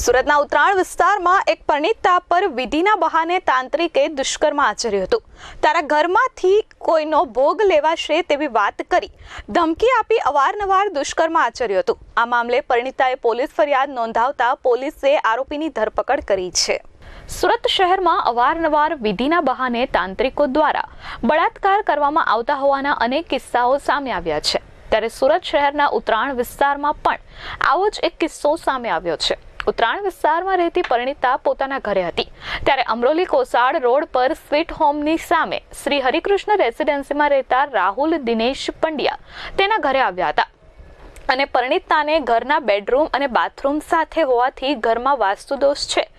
સુરતના ઉત્તરાયણ વિસ્તારમાં એક પરિણીતા પર વિધિના બહાને તાંત્રિકે દુષ્કર્મ આચર્યું હતું. તારા ઘરમાંથી કોઈનો ભોગ લેવાશે તેવી વાત કરી ધમકી આપી અવારનવાર દુષ્કર્મ આચર્યું હતું. આ મામલે પરિણીતાએ પોલીસ ફરિયાદ નોંધાવતા પોલીસે આરોપીની ધરપકડ કરી છે. સુરત શહેરમાં અવારનવાર વિધિના બહાને તાંત્રિકો દ્વારા બળાત્કાર કરવામાં આવતા હોવાના અનેક કિસ્સાઓ સામે આવ્યા છે. ત્યારે સુરત શહેરના ઉત્તરાયણ વિસ્તારમાં પણ આવો જ એક કિસ્સો સામે આવ્યો છે. ઉત્તરાયણ વિસ્તારમાં રહેતી પરિણીતા પોતાના ઘરે હતી. ત્યારે અમરોલી કોસાડ રોડ પર સ્વીટ હોમની સામે શ્રી હરિકૃષ્ણ રેસિડેન્સીમાં રહેતા રાહુલ દિનેશ પંડ્યા તેના ઘરે આવ્યા હતા. અને પરિણીતાને ઘરના બેડરૂમ અને બાથરૂમ સાથે હોવાથી ઘરમાં વાસ્તુદોષ છે.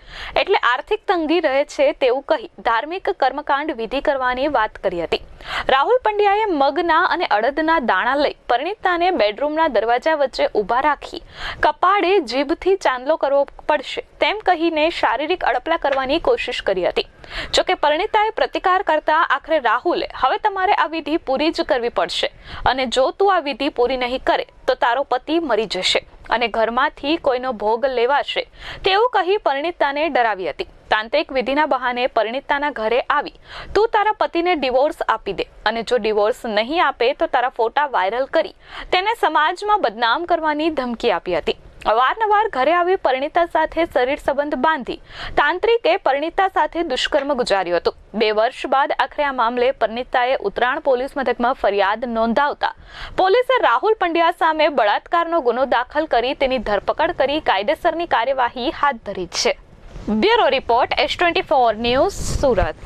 એટલે આર્થિક તંગી રહે છે તેવું કહી ધાર્મિક કર્મકાંડ વિધિ કરવાની વાત કરી હતી. રાહુલ પંડ્યાએ મગના અને અડદના દાણા લઈ પરિણીતાને બેડરૂમના દરવાજા વચ્ચે ઊભા રાખી કપાળે જીભથી ચાંદલો કરવો પડશે તેમ કહીને શારીરિક અડપલા કરવાની કોશિશ કરી હતી. જોકે પરિણીતાએ પ્રતિકાર કરતા આખરે રાહુલે, હવે તમારે આ વિધિ પૂરી જ કરવી પડશે અને જો તું આ વિધિ પૂરી નહીં કરે, તો તારો પતિ મરી જશે. અને ઘરમાંથી કોઈનો ભોગ લેવાશે તેવું કહી પરિણીતાને ડરાવી હતી. તાંત્રિક વિધિના બહાને પરિણીતાના ઘરે આવી. તું તારા પતિને ડિવોર્સ આપી દે અને જો ડિવોર્સ નહીં આપે તો તારા ફોટા વાયરલ કરી. તેને સમાજમાં બદનામ કરવાની ધમકી આપી હતી. અવારનવાર ઘરે આવી પરિણીતા સાથે શરીર સંબંધ બાંધી તાંત્રિકે પરિણીતા સાથે દુષ્કર્મ ગુજાર્યું હતું. બે વર્ષ બાદ આખરે આ મામલે પરિણીતાએ ઉત્તરાયણ પોલીસ મથકમાં ફરિયાદ નોંધાવતા પોલીસે રાહુલ પંડ્યા સામે બળાત્કારનો ગુનો દાખલ કરી તેની ધરપકડ કરી કાયદેસરની કાર્યવાહી હાથ ધરી છે. Bureau report S twenty four news Surat.